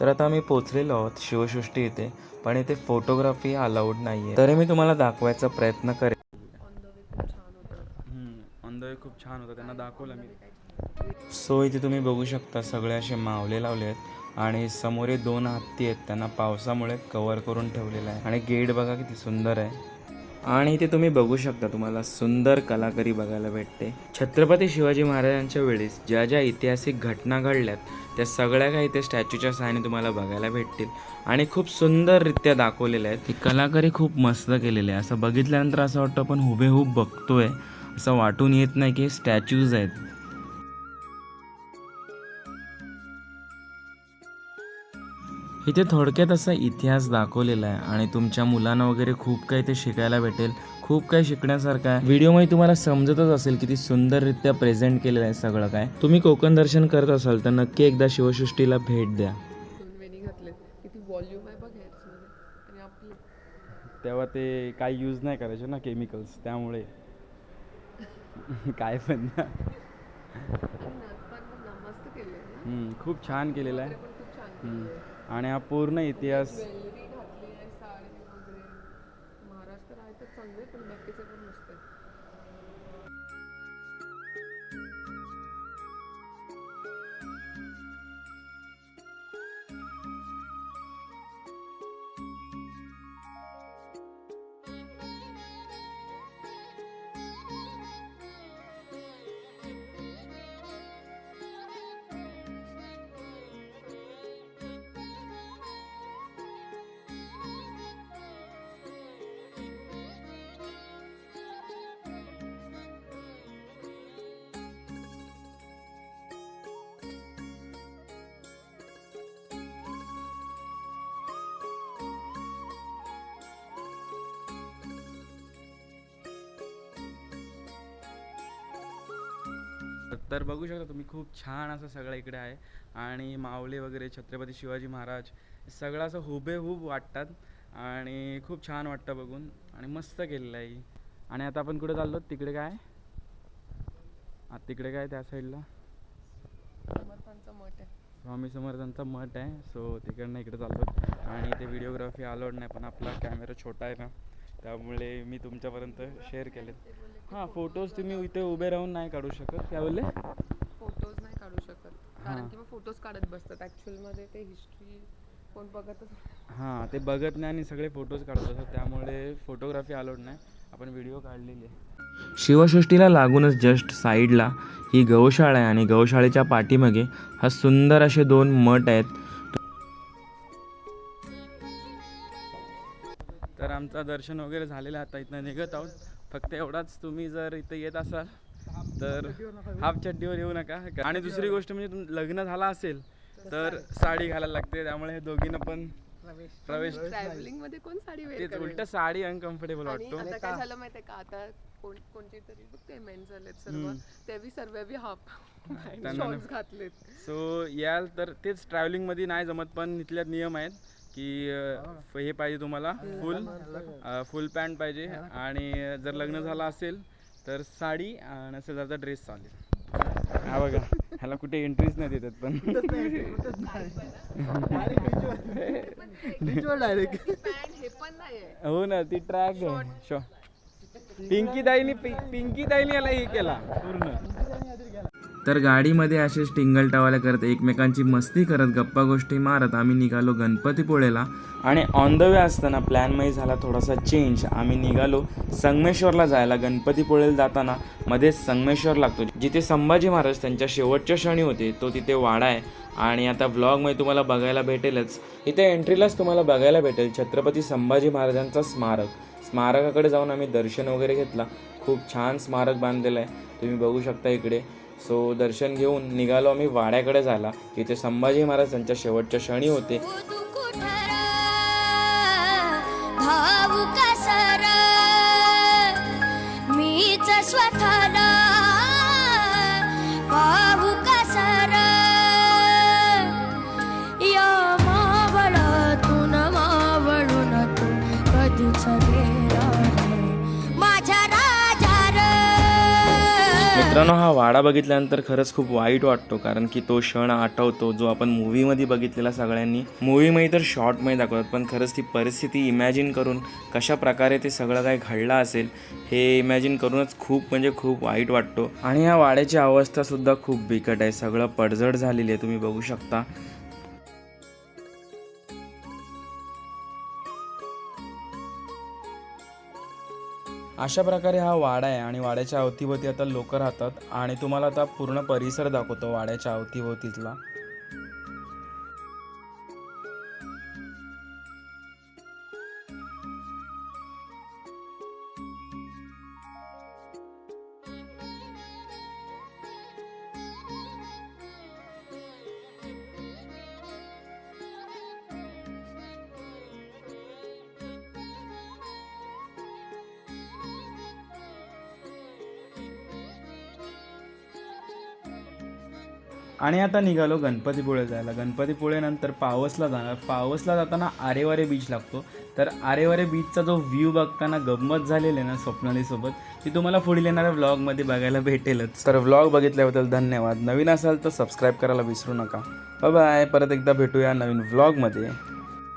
तर आता आम्ही पोचलेलो आहोत शिवसृष्टी इथे पण इथे फोटोग्राफी अलाउड नाही आहे तरी मी तुम्हाला दाखवायचा प्रयत्न करेन. ऑन द वे खूप छान होतं त्यांना दाखवलं मी. सो इथे तुम्ही बघू शकता सगळे असे मावले लावले आहेत आणि समोर हे दोन हत्ती आहेत त्यांना पावसामुळे कवर करून ठेवलेलं आहे. आणि गेट बघा किती सुंदर आहे. आणि इथे तुम्ही बघू शकता तुम्हाला सुंदर कलाकारी बघायला भेटते. छत्रपती शिवाजी महाराजांच्या वेळेस ज्या ज्या ऐतिहासिक घटना घडल्यात त्या सगळ्या काही ते स्टॅच्यूच्या सहाय्याने तुम्हाला बघायला भेटतील. आणि खूप सुंदररित्या दाखवलेल्या आहेत. ती कलाकारी खूप मस्त केलेली आहे. असं बघितल्यानंतर असं वाटतं आपण हुबेहूब बघतोय. असं वाटून येत नाही की स्टॅच्यूज आहेत. इथे थोडक्यात असा इतिहास दाखवलेला आहे आणि तुमच्या मुलांना वगैरे खूप काही ते शिकायला भेटेल खूप काही शिकण्यासारखं आहे. व्हिडिओमध्ये तुम्हाला समजतच असेल किती सुंदररित्या प्रेझेंट केलेलं आहे सगळं काय. तुम्ही कोकण दर्शन करत असाल तर नक्की एकदा शिवसृष्टीला भेट द्या. दोन वेणी घातले किती व्हॉल्यूम आहे बघ ह्याच्यामध्ये आणि आपली तेव्हा ते काही यूज नाही करायचे ना केमिकल्स त्यामुळे. काय पण. खूप छान केलेलं आहे. आणि हा पूर्ण इतिहास. ज्वेलरी घातली आहे साडी वगैरे. महाराष्ट्र आहे तर चांगले पण बाकीचे पण मस्त. तर बघू शकता तुम्ही खूप छान असं सगळं इकडे आहे. आणि मावळे वगैरे छत्रपती शिवाजी महाराज सगळं असं हुबेहूब वाटतात. आणि खूप छान वाटतं बघून. आणि मस्त केलेलं आहे आणि आता आपण कुठे चाललो? तिकडे काय? आता तिकडे काय? त्या साईडला. मठ आहे. स्वामी समर्थांचा मठ आहे. सो तिकडनं इकडे चाललो. आणि ते व्हिडिओग्राफी अलाउड नाही पण आपला कॅमेरा छोटा आहे ना. त्यामुळे मी तुमच्यापर्यंत शेअर केले हां फोटोज तुम्ही इथे उभे राहून नाही काढू शकत काय बोलले? फोटोज नाही काढू शकत. कारण की मग फोटोज काढत बसतात. ऍक्च्युअलमध्ये ते हिस्ट्री कोण बघतच. हां ते बघत नाही आणि सगळे फोटोज काढत असतात त्यामुळे फोटोग्राफी अलाउड नाही. आपण व्हिडिओ काढलेली आहे. शिवसृष्टीला लागूनच जस्ट साईडला ही गौशाळा आहे आणि गौशाळेच्या पाठीमागे हा सुंदर असे दोन मठ आहेत. तर आमचं दर्शन वगैरे झालेलं आता इथनं निघत आहोत. फक्त एवढाच तुम्ही जर इथं येत असाल तर हाफ चड्डीवर येऊ नका. आणि दुसरी गोष्ट म्हणजे तुम लग्न झाला असेल तर साडी घालायला लागते. त्यामुळे हे दोघींना पण प्रवेश ट्रॅव्हलिंगमध्ये कोण साडी तेच उलट साडी अनकम्फर्टेबल वाटतो. आता काय झालं माहितीये का? आता कोण कोणची तरी बघ ते मेन झालेत सर्व. ते बी सर्व बी हाफ घातलेत. सो याल तर तेच ट्रॅव्हलिंगमध्ये नाही जमत पण इथल्यात नियम आहेत. की हे पाहिजे तुम्हाला. फुल फुल पॅन्ट पाहिजे. आणि जर लग्न झालं असेल तर साडी आणि नसेल तर ड्रेस चालेल. हा बघा ह्याला कुठे एंट्रीच नाही देतात पण. पॅन्ट हे पण नाहीये हो ना ती ट्रॅक आहे. शो. पिंकी ताईनी पिंकी ताईनी याला हे केला. पूर्ण. तर गाडीमध्ये असेच टिंगल टवाल्या करत एकमेकांची मस्ती करत गप्पा गोष्टी मारत आम्ही निघालो गणपतीपुळेला. आणि ऑन द वे असताना प्लॅनमध्ये झाला थोडासा चेंज आम्ही निघालो संगमेश्वरला जायला. गणपतीपुळेला जाताना मध्ये संगमेश्वर लागतो. जिथे संभाजी महाराज त्यांच्या शेवटच्या क्षणी होते तो तिथे वाडा आहे. आणि आता व्लॉगमध्ये तुम्हाला बघायला भेटेलच. इथे एंट्रीलाच तुम्हाला बघायला भेटेल छत्रपती संभाजी महाराजांचा स्मारक. स्मारकाकडे जाऊन आम्ही दर्शन वगैरे घेतला. खूप छान स्मारक बांधलेलं आहे. तुम्ही बघू शकता इकडे. सो दर्शन घेऊन निघालो आम्ही वाड्याकडे झाला तिथे संभाजी महाराज त्यांच्या शेवटच्या क्षणी होते. स्वतः मित्रांनो हा वाडा बघितल्यानंतर खरंच खूप वाईट वाटतो कारण की तो क्षण आठवतो जो आपण मूवीमध्ये बघितलेला सगळ्यांनी. मूवीमध्ये तर शॉर्टमध्ये दाखवतात पण खरंच ती परिस्थिती इमॅजिन करून कशा प्रकारे ते सगळं काय घडलं असेल हे इमॅजिन करूनच खूप म्हणजे खूप वाईट वाटतो. आणि या वाड्याची अवस्थासुद्धा खूप बिकट आहे. सगळं पडझड झालेली आहे तुम्ही बघू शकता. अशा प्रकारे हा वाडा आहे आणि वाड्याच्या अवतीभोवती आता लोक राहतात आणि तुम्हाला आता पूर्ण परिसर दाखवतो वाड्याच्या अवतीभोवतीतला. आणि आता निघालो गणपतीपुळे जायला. गणपतीपुळेनंतर पावसला जाणार. पावसला जाताना आरेवारे बीच लागतो. तर आरेवारे बीचचा जो व्ह्यू बघताना गंमत झालेली आहे ना स्वप्नालीसोबत ती तुम्हाला पुढील येणाऱ्या व्लॉगमध्ये बघायला भेटेलच. तर व्लॉग बघितल्याबद्दल धन्यवाद. नवीन असाल तर सबस्क्राईब करायला विसरू नका. बाय परत एकदा भेटूया नवीन व्लॉगमध्ये